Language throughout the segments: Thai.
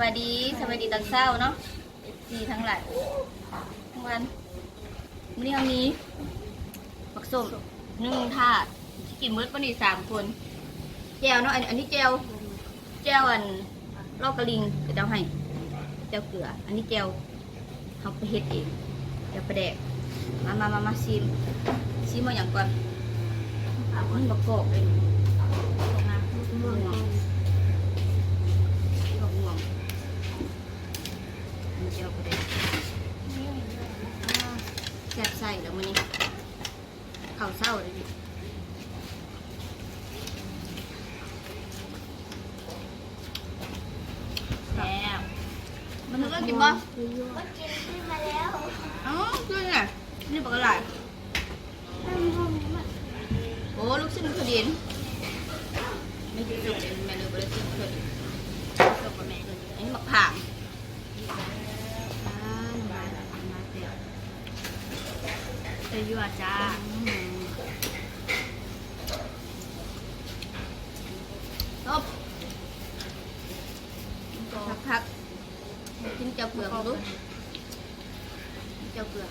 วัสดีสวัสดีตอนเช้าเนาะดีทั้งหลายทั้งวันวันนี้เรามีผักส้มหนึ่งถาดกินมื้อวันนี้สามคนแจวเนาะอันอันนี้แจวแจวอันลอกกระลิงก็จะเอาให้แจวเกลือ อันนี้แจวเขาไปเฮ็ดเองแจวปลาแดกมามามามาชิมชิมมาอย่างก่อนมันประกอบเลยม่วงม่วงม่วง อันนี้แจวปลาแดกอ่าแซ่บใส่แล้วมันนี้ข้าวเศร้าเลยดิแซ่บมันนึกว่ากินบ่ก็กินขึ้นมาแล้วอ๋อคือไงนี่ปลากระไหลโอ้ลูกชิ้นขดินไม่กินสุกเลยแม่เลยบริสุทธิ์เลยสุกกับแม่เลยอันนี้หมักผ่าง ยยั่วจ้าอืมตบพักพักๆกินเจ้าเปลือกดูเจ้าเปลือก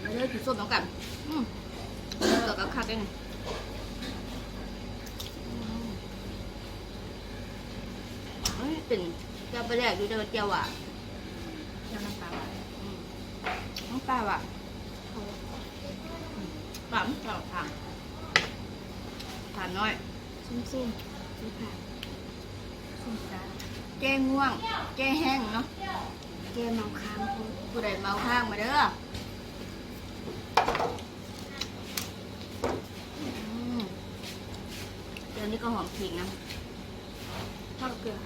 เอาเลยถือส้มแล้วกันอืมเปลือกกับคักเองอืมเฮ้ยเป็นเจ้าไปแรกดูเด้อเจ้าอะ เจ้าน้ำตาล อืมน้อง ปลาว่ะปลาไม่ปลาทางทานน้อยซุ่มซุ่มซุ่มค่ะส้มจ้าแก้ง่วง แก้แห้งเนาะ แกเมาค้างคนผู้ใดเมาข้างมาเด้ออืมเดี๋ยวนี้ก็หอมขิงนะทอดเกลือ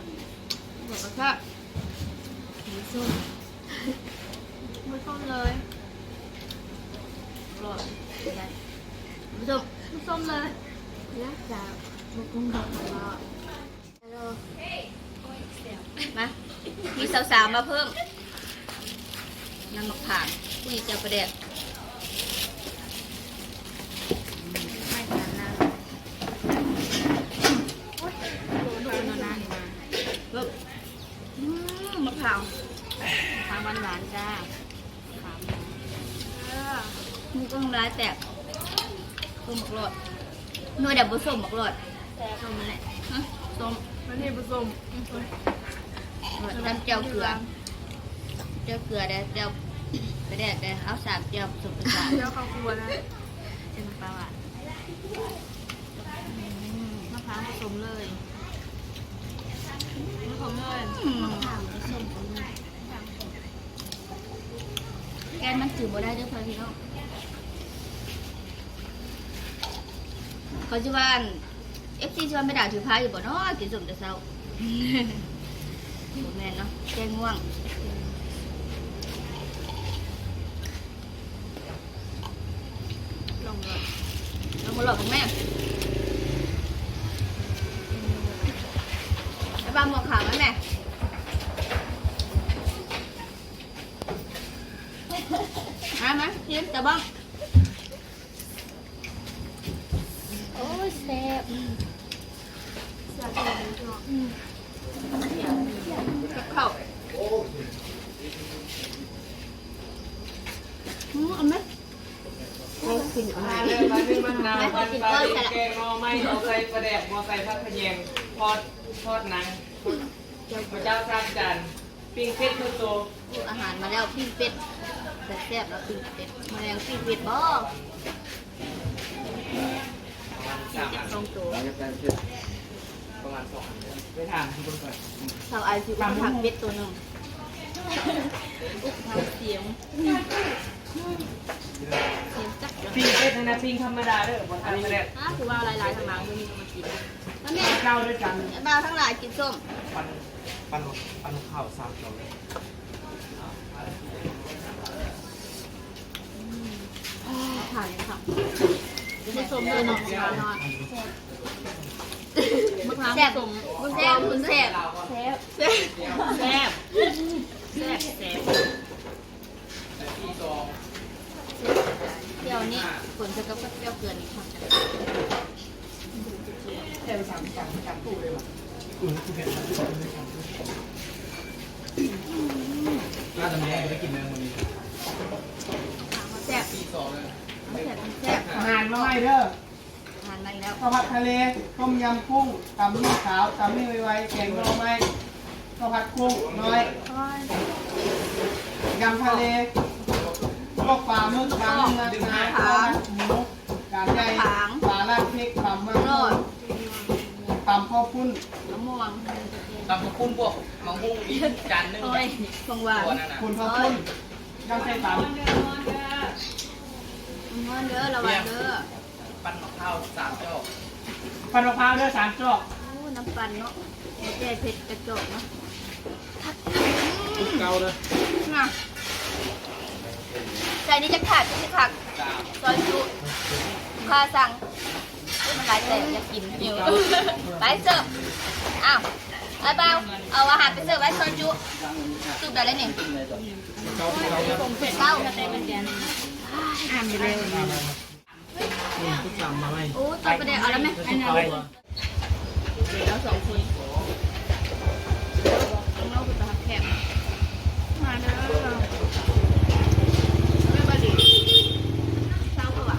บอกว่าสีส้มไม่ส้มเลยอ ร่อยได้คุณผู้มส้มเลยและจากบุกุ้งดอกละฮัลโหลมา มีสาวๆมาเพิ่มน้ำมะขามผู้หญิงจะประเด็ดไม่กันนะโอ๊ยดูดูนานๆนี่มาเพิ่มอืมมะพร้าวหวานๆจ้า มือก็ทำร้ายแตกส้มหมกรอดหน่วยเด็บบุส้มหมกรอดส้มนั่นแหละฮะส้มมันนี่ผสมน้ำเจียวเกลือเจียวเกลือเด้อเจียวไปแดกเด้อเอาสามเจียวผสมผสานเจ้าข้าวคั่วนะเจ้าน้ำปลาหวานมะพร้าวผสมเลยผสมเลยอืมถามไปส้มกันไหมแกนมันจืดบ่ได้เด้อพ่อพี่น้อง เขาจะว่าเอฟซีชวนไปด่าถือพายอยู่บ่เนาะกินสมแต่เช้าบ่แม่นเนาะแกง่วงลงเลยเรามาหลอกของแม่ไอ้บ้าหมวกขาวไหมแม่มามาเลี้ยงแต่บ้าง โอ้ยแซ่บเสือตัวนี้ก็กับข้าวอืมเอาไหมได้กินอะไรมาเลยมาเป็นมะนาวมันปลาแกงงอไม่เอาใส่ปลาแดกมอใส่ผักขะแยงทอดทอดหนังพระเจ้าสร้างจานปิ้งเป็ดตัวโตอาหารมาแล้วปิ้งเป็ดแซ่บๆแล้วปิ้งเป็ดมาแล้วปิ้งเป็ดบ่ สามอันสองตัวประมาณสองอันไปถามคุณคนก่อนสาวไอซิวผักเป็ดตัวหนึ่งอุ๊บทำเสียงเสียงจักปิ้งเป็ดนะนะปิ้งธรรมดาเด้อบนทางปลาแดกอะคือว่าหลายๆทางหลังมันมีมากินแล้วแม่เจ้าด้วยกันไอ้บ้าวทั้งหลายกินส้มปันปันปันข้าวสามตัวเลยผ่านเลยค่ะ ผสมเลยเนาะมะพร้าวเนาะมะพร้าวแซ่บสมคุณแซ่บคุณแซ่บแซ่บแซ่บแซ่บแซ่บแซ่บที่สองเดี๋ยวนี้ฝนจะก็เปรี้ยวเกินอีกค่ะน่าจะแม่ได้กินแมงวันนี้แซ่บปีสองเลยแซ่บแซ่บ อาหารน้อยเด้อทานมาอีกแล้วข้าวผัดทะเล ต้มยำกุ้งตำลูกขาวตำนี่ไวๆแกงหน่อไม้ข้าวผัดกุ้งน้อยยำทะเลลวกปลาหมึกปลาเนื้อปลาข้าวผัดหมูกาดใหญ่ปลาลาดพริกตำมะโรม่วดงตำข้าวปุ้นมะม่วงตำข้าวปุ้นพวกมังคุดอีกจานหนึงโอ้ยฟงหวานตัวนั่นน่ะคุณข้าวปุ้นยำไส้ตำ มะม่วงเด้อระวังเด้อปั้นมะพร้าวสามจอกปันมะพร้าวเด้อสามจอกโอ้น้ำปั่นเนาะแจ่เผ็ดกระจกเนาะเกาเลยน่ะใจนี้จะขาดจะไม่ขาดสามซอยจุข้าสั่งเอ้ยมันหลายแต่อยากกินหิวไปเสิร์ฟอ้าวไอ้เบาเอาอาหารไปเสิร์ฟไว้ซอยจุจุบได้เลยนี่ผมเผ็ดเต้ากระเตงเป็นแกน อ่านไปเร็วทุกจำมาไหมโอ้ตัวประเดี๋ยวเอาแล้วไหมอันนั้นแล้วสองคน ข้างนอกคือตะแคบมาเด้อไม่บดีเศร้าปะวะ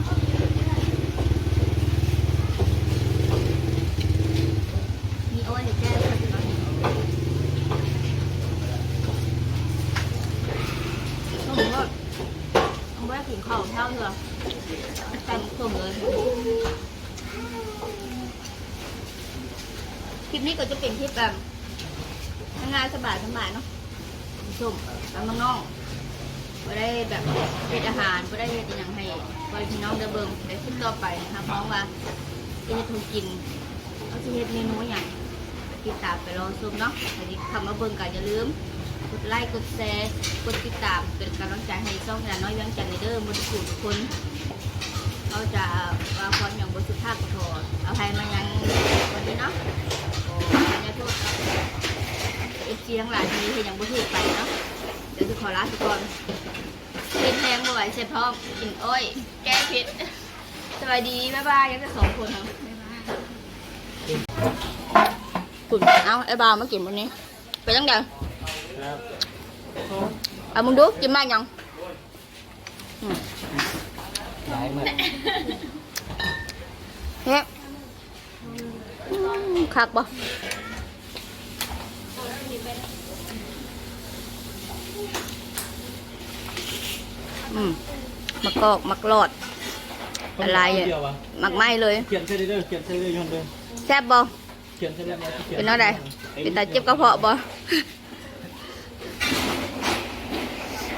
มีโอ้ยแก้วส้มก็ต้องแวะถึง ข้าวเท่าเถอะแต่ส้มเลย คลิปนี้ก็จะเป็นคลิปแบบง่ายสบายสบายๆเนาะชมตามน้องๆไม่ได้แบบเป็นอาหารไม่ได้เป็นอย่างให้ไว้พี่น้องเดเบิงในคลิปต่อไปนะคะมองว่าจะถูกกินเอาจะเฮ็ดเมนูอย่างติดตามไปรอชมเนาะถ้าที่ทำมาเบิ่งก็อย่าลืม กดไลค์ กดแชร์ กดติดตาม เป็นกำลังใจให้ช่องยาน้อยเวียงจันทร์เด้อหมดทุกคนเราจะว่าความอย่างบริสุทธิ์ภาพขอโทษเอาภัยมายังวันนี้เนาะขออนุโทษครับเอฟซีทั้งหลายที่เห็นอย่างบริสุทธิ์ไปเนาะ เดี๋ยวจะขอลาทุกคนเป็นแพงบ่ไหวเสร็จพร้อมกินอ้อย แก้พิษสวัสดี บ๊ายบายยังจะสองคนครับคุณเอาไอ้บาวมากินวันนี้ ไปยังไง เอามึงดูกินมากยังอืมหลายเหมือนเฮ้ยคักบ่อืมมักกอกมักหลอด อะไรอะมักไหม้เลย เขียนใส่เด้อเขียนใส่เด้อยันเด้อแซ่บบ่เขียนใส่เด้อเป็นอะไรเป็นตาเจ็บกระเพาะบ่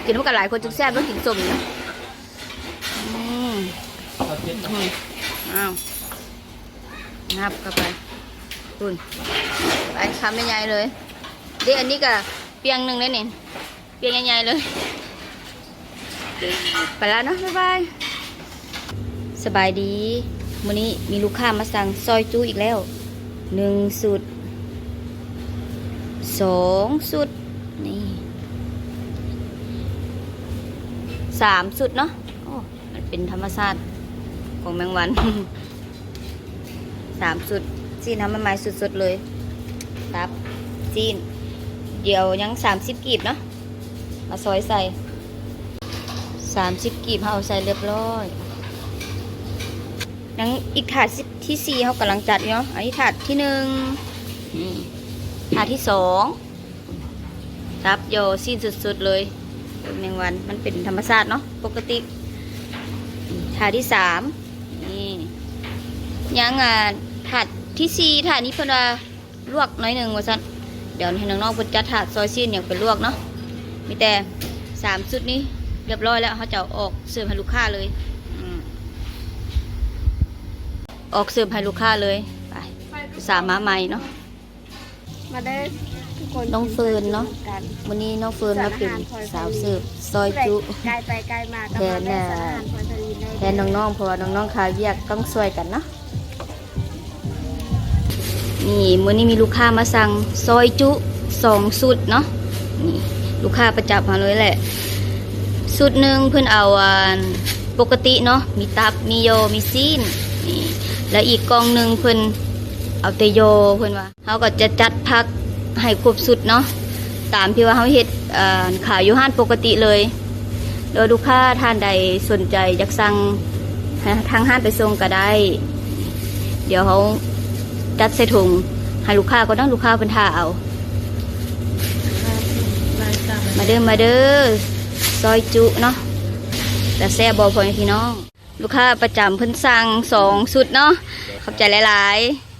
กินพวกกันหลายคนจึงแซ่บต้องกินสมนะอืมเขาเขียนอืมอ้าวนับเข้าไปคุณไปคำใหญ่ๆเลยเดี๋ยวอันนี้ก็เปียงหนึ่งเลยนี่เปียงใหญ่ๆเลย ไปแล้วเนาะบ๊ายบายสบายดีมื้อนี้มีลูกค้ามาสั่งซอยจูอีกแล้วหนึ่งสุดสองสุดนี่ สามสุดเนาะโอ้มันเป็นธรรมชาติของแมงวันสามสุดจีนทำใหม่ๆสุดๆเลยครับจีน เดี๋ยวยังสามสิบกีบเนาะมาซอยใส่สามสิบกีบเอาใส่เรียบร้อยยังอีกถาดที่สี่เขากำลังจัดเนาะอันนี้ถาดที่หนึ่งถาดที่สองครับโยสิ้นสุดๆเลย เป็นแมงวันมันเป็นธรรมชาติเนาะปกติถาดที่สามนี่ยังอะถาดที่สี่ถาดนี้เพิ่นว่าลวกน้อยหนึ่งว่าซั่นเดี๋ยวให้น้องๆเพิ่นจัดถาดซอยซีนอย่างเป็นลวกเนาะมีแต่สามชุดนี้เรียบร้อยแล้วเขาจะออกเสิร์ฟให้ลูกค้าเลยอออกเสิร์ฟให้ลูกค้าเลยไปสามมาใหม่เนาะ มาได้ทุกคนน้องเฟิร์นเนาะ กันวันนี้น้องเฟิร์นมาเป็นสาวเสิร์ฟซอยจุไกลไปไกลมาก็แทมานได้น่ะสารอาหารพรทลีนได้แทนน้องๆเพราะว่าน้องๆขายเวียกต้องช่วยกันเนาะนี่มื้อนี้มีลูกค้ามาสั่งซอยจุสองสุดเนาะนี่ลูกค้าประจำมาเลยแหละสุดหนึ่งเพื่อนเอาอันปกติเนาะมีตับมีโยมีซีนนี่แล้วอีกกล่องหนึ่งเพื่อน เอาเตโยเพิ่อนว่าเฮาก็จะจัดพักให้ครบสุดเนาะตามที่ว่าเฮาเฮ็ดเอ่อขายอยู่ห้านปกติเลย โดยลูกค้าท่านใดสนใจอยากสั่งทางห้านไปส่งก็ได้ เดี๋ยวเขาจัดใส่ถุงให้ลูกค้าก็ต้องลูกค้าเพิ่นท่าเอามาเด้อมาเด้อซอยจุเนาะแต่แซ่บบ่พอพี่น้อง ลูกค้าประจำเพิ่นสั่งสองสุดเนาะขอบใจหลาย ๆ